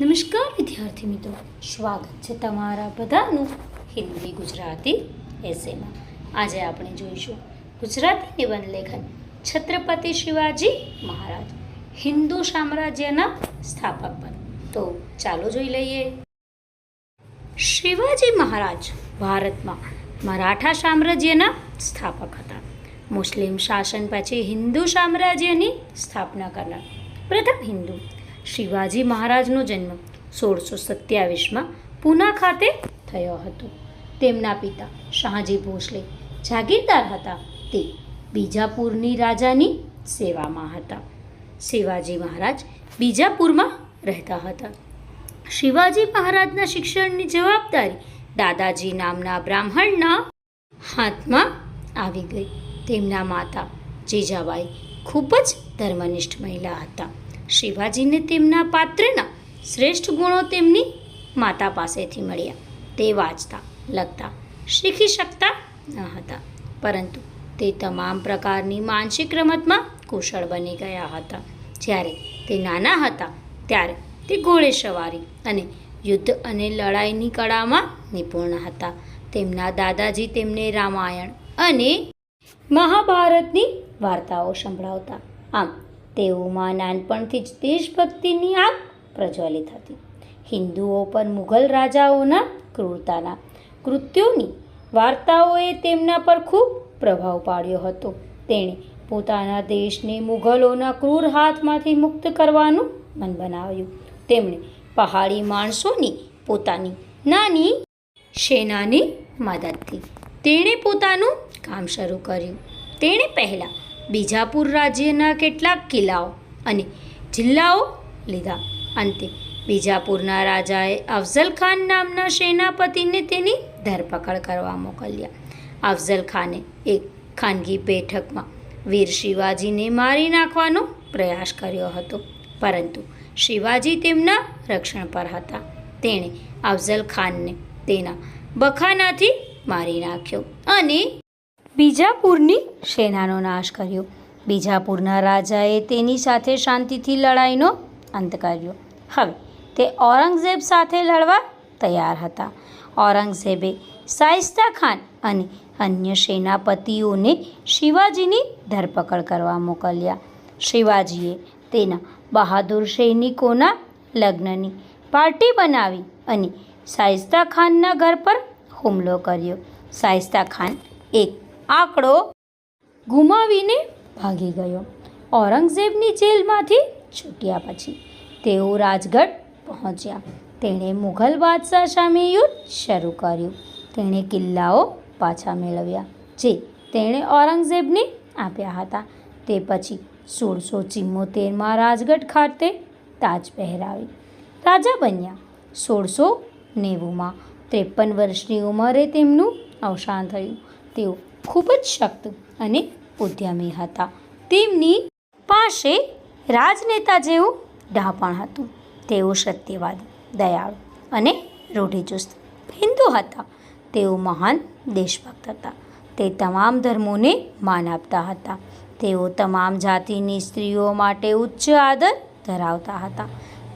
નમસ્કાર, વિદ્યાર્થી મિત્રો. સ્વાગત છે તમારા બધાનું હિન્દી ગુજરાતી એસેમાં. આજે આપણે જોઈશું ગુજરાતી નિબંધ લેખન છત્રપતિ શિવાજી મહારાજ, હિન્દુ સામ્રાજ્યના સ્થાપક પર. તો ચાલો જોઈ લઈએ. શિવાજી મહારાજ ભારતમાં મરાઠા સામ્રાજ્યના સ્થાપક હતા. મુસ્લિમ શાસન પછી હિન્દુ સામ્રાજ્યની સ્થાપના કરનાર. પ્રથમ હિન્દુ શિવાજી મહારાજનો જન્મ સોળસો સત્યાવીસમાં પૂના ખાતે થયો હતો. તેમના પિતા શાહજી ભોસલે જાગીરદાર હતા. તે બીજાપુરની રાજાની સેવામાં હતા. શિવાજી મહારાજ બીજાપુરમાં રહેતા હતા. શિવાજી મહારાજના શિક્ષણની જવાબદારી દાદાજી નામના બ્રાહ્મણના હાથમાં આવી ગઈ. તેમના માતા જીજાબાઈ ખૂબ જ ધર્મનિષ્ઠ મહિલા હતા. શિવાજીને તેમના પાત્રના શ્રેષ્ઠ ગુણો તેમની માતા પાસેથી મળ્યા. તે વાંચતા, લખતા, શીખી શકતા ન હતા. પરંતુ તે તમામ પ્રકારની માનસિક રમતમાં કુશળ બની ગયા હતા. જ્યારે તે નાના હતા, ત્યારે તે ઘોડે સવારી અને યુદ્ધ અને લડાઈની કળામાં નિપુણ હતા. તેમના દાદાજી તેમને રામાયણ અને મહાભારતની વાર્તાઓ સંભળાવતા. આમ તેઓમાં નાનપણથી જ દેશભક્તિની આગ પ્રજ્વલિત હતી. હિન્દુઓ પર મુઘલ રાજાઓના ક્રૂરતાના કૃત્યોની વાર્તાઓએ તેમના પર ખૂબ પ્રભાવ પાડ્યો હતો. તેણે પોતાના દેશને મુઘલોના ક્રૂર હાથમાંથી મુક્ત કરવાનું મન બનાવ્યું. તેમણે પહાડી માણસોની પોતાની નાની સેનાની મદદથી તેણે પોતાનું કામ શરૂ કર્યું. તેણે પહેલાં બીજાપુર રાજ્યના કેટલાક કિલ્લાઓ અને જિલ્લાઓ લીધા. અંતે બીજાપુરના રાજાએ અફઝલ ખાન નામના સેનાપતિને તેની ધરપકડ કરવા મોકલ્યા. અફઝલ ખાને એક ખાનગી બેઠકમાં વીર શિવાજીને મારી નાખવાનો પ્રયાસ કર્યો હતો, પરંતુ શિવાજી તેમના રક્ષણ પર હતા. તેણે અફઝલ ખાનને તેના બખાનાથી મારી નાખ્યો અને બીજાપુરની સેનાનો નાશ કર્યો. બીજાપુરના રાજાએ તેની સાથે શાંતિથી લડાઈનો અંત કર્યો. હવે તે ઔરંગઝેબ સાથે લડવા તૈયાર હતા. ઔરંગઝેબે શાયસ્તા ખાન અને અન્ય સેનાપતિઓને શિવાજીની ધરપકડ કરવા મોકલ્યા. શિવાજીએ તેના બહાદુર સૈનિકોના લગ્નની પાર્ટી બનાવી અને શાઇસ્તા ખાનના ઘર પર હુમલો કર્યો. શાઇસ્તા ખાન એક આંકડો ગુમાવીને ભાગી ગયો. ઔરંગઝેબની જેલમાંથી છૂટ્યા પછી તેઓ રાજગઢ પહોંચ્યા. તેણે મુઘલ બાદશાહ સામે યુદ્ધ શરૂ કર્યું. તેણે કિલ્લાઓ પાછા મેળવ્યા, જે તેણે ઔરંગઝેબને આપ્યા હતા. તે પછી સોળસો ચિમ્મોતેરમાં રાજગઢ ખાતે તાજ પહેરાવી રાજા બન્યા સોળસો નેવુંમાં. ત્રેપન વર્ષની ઉંમરે તેમનું અવસાન થયું. તેઓ ખૂબ જ શક્ત અને ઉદ્યમી હતા. તેમની પાસે રાજનેતા જેવું ડાપણ હતું. તેઓ સત્યવાદી, દયાળુ અને રૂઢિચુસ્ત હિન્દુ હતા. તેઓ મહાન દેશભક્ત હતા. તે તમામ ધર્મોને માન આપતા હતા. તેઓ તમામ જાતિની સ્ત્રીઓ માટે ઉચ્ચ આદર ધરાવતા હતા.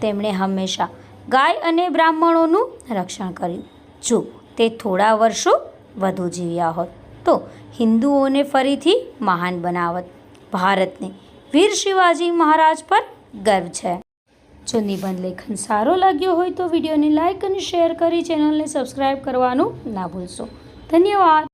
તેમણે હંમેશા ગાય અને બ્રાહ્મણોનું રક્ષણ કર્યું. જો તે થોડા વર્ષો વધુ જીવ્યા હોત તો હિન્દુઓને ફરીથી મહાન બનાવત. ભારતને વીર શિવાજી મહારાજ પર ગર્વ છે. જો નિબંધ લેખન સારો લાગ્યો હોય તો વિડીયોને લાઇક અને શેર કરી ચેનલને સબસ્ક્રાઈબ કરવાનું ના ભૂલશો. ધન્યવાદ.